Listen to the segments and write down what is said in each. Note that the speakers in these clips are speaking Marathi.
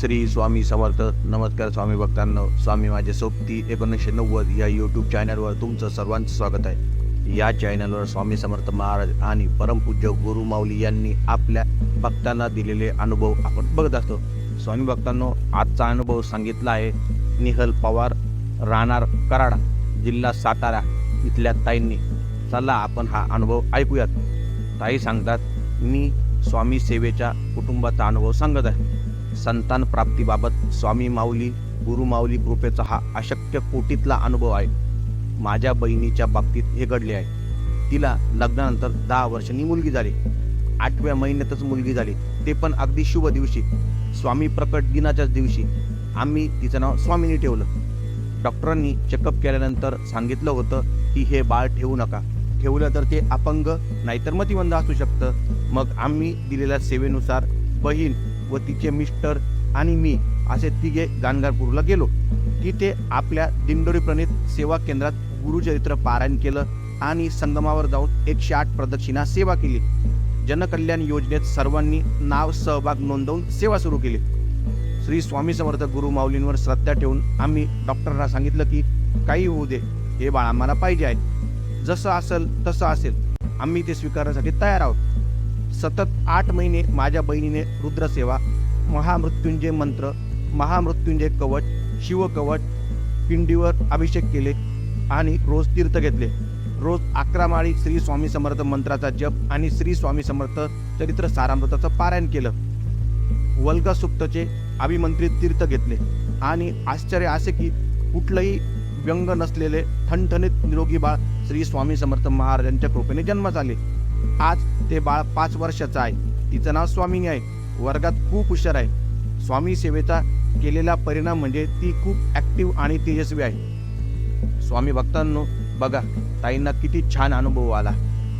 श्री स्वामी समर्थ. नमस्कार स्वामी भक्तांनो. स्वामी माझे सोबती एकोणीसशे नव्वद या यूट्यूब चॅनलवर तुमचं सर्वांचं स्वागत आहे. या चॅनलवर स्वामी समर्थ महाराज आणि परमपूज्य गुरुमाऊली यांनी आपल्या भक्तांना दिलेले अनुभव आपण बघत असतो. स्वामी भक्तांनो आजचा अनुभव सांगितला आहे निहल पवार राहणार कराड जिल्हा सातारा इथल्या ताईंनी. चला आपण हा अनुभव ऐकूयात. ताई सांगतात मी स्वामी सेवेच्या कुटुंबाचा अनुभव सांगत आहे. संतान प्राप्तीबाबत स्वामी माऊली गुरु माऊली कृपेचा हा अशक्य कोटीतला अनुभव आहे. माझ्या बहिणीच्या बाबतीत हे घडले आहे. तिला लग्नानंतर दहा वर्षांनी मुलगी झाली. आठव्या महिन्यातच मुलगी झाली. ते पण अगदी शुभ दिवशी. स्वामी प्रकट दिनाच्याच दिवशी. आम्ही तिचं नाव स्वामीनी ठेवलं. डॉक्टरांनी चेकअप केल्यानंतर सांगितलं होतं की हे बाळ ठेवू नका. ठेवलं तर ते अपंग नाहीतर मतिमंद असू शकतं. मग आम्ही दिलेल्या सेवेनुसार बहीण व तिचे मिस्टर आणि मी असे तिघे गाणगारपूरला गेलो. तिथे आपल्या दिंडोरी प्रणित सेवा केंद्रात गुरुचरित्र पारायण केलं आणि संगमावर जाऊन एकशे आठ प्रदक्षिणा सेवा केली. जनकल्याण योजनेत सर्वांनी नाव सहभाग नोंदवून सेवा सुरू केली. श्री स्वामी समर्थ गुरु माऊलींवर श्रद्धा ठेवून आम्ही डॉक्टरना सांगितलं की काही होऊ दे हे बाळ आम्हाला पाहिजे आहे. जसं असेल तसं असेल. आम्ही ते स्वीकारण्यासाठी तयार आहोत. सतत आठ महिने माझ्या बहिणीने रुद्रसेवा महामृत्युंजय मंत्र महामृत्युंजय कवच शिवकवच पिंडीवर अभिषेक केले आणि रोज तीर्थ घेतले. रोज अकरा माळी श्री स्वामी समर्थ मंत्राचा जप आणि श्री स्वामी समर्थ चरित्र सारामृताचं पारायण केलं. वल्गा सुप्तचे अभिमंत्रित तीर्थ घेतले आणि आश्चर्य असे की कुठलंही व्यंग नसलेले ठणठणीत निरोगी बाळ श्री स्वामी समर्थ महाराजांच्या कृपेने जन्मात आले. आज ते बाळ पाच वर्षाचं आहे. तिचं नाव स्वामिनी आहे. वर्गात खूप हुशार आहे. स्वामी सेवेचा केलेला परिणाम म्हणजे ती खूप ॲक्टिव्ह आणि तेजस्वी आहे. स्वामी भक्तांनो बघा ताईंना किती छान अनुभव आला.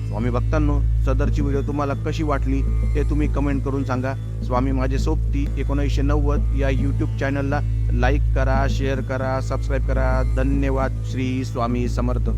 स्वामी भक्तांनो सदरची व्हिडिओ तुम्हाला कशी वाटली ते तुम्ही कमेंट करून सांगा. स्वामी माझे सोबती एकोणीसशे नव्वद या यूट्यूब चॅनलला लाईक करा शेअर करा सबस्क्राईब करा. धन्यवाद. श्री स्वामी समर्थ.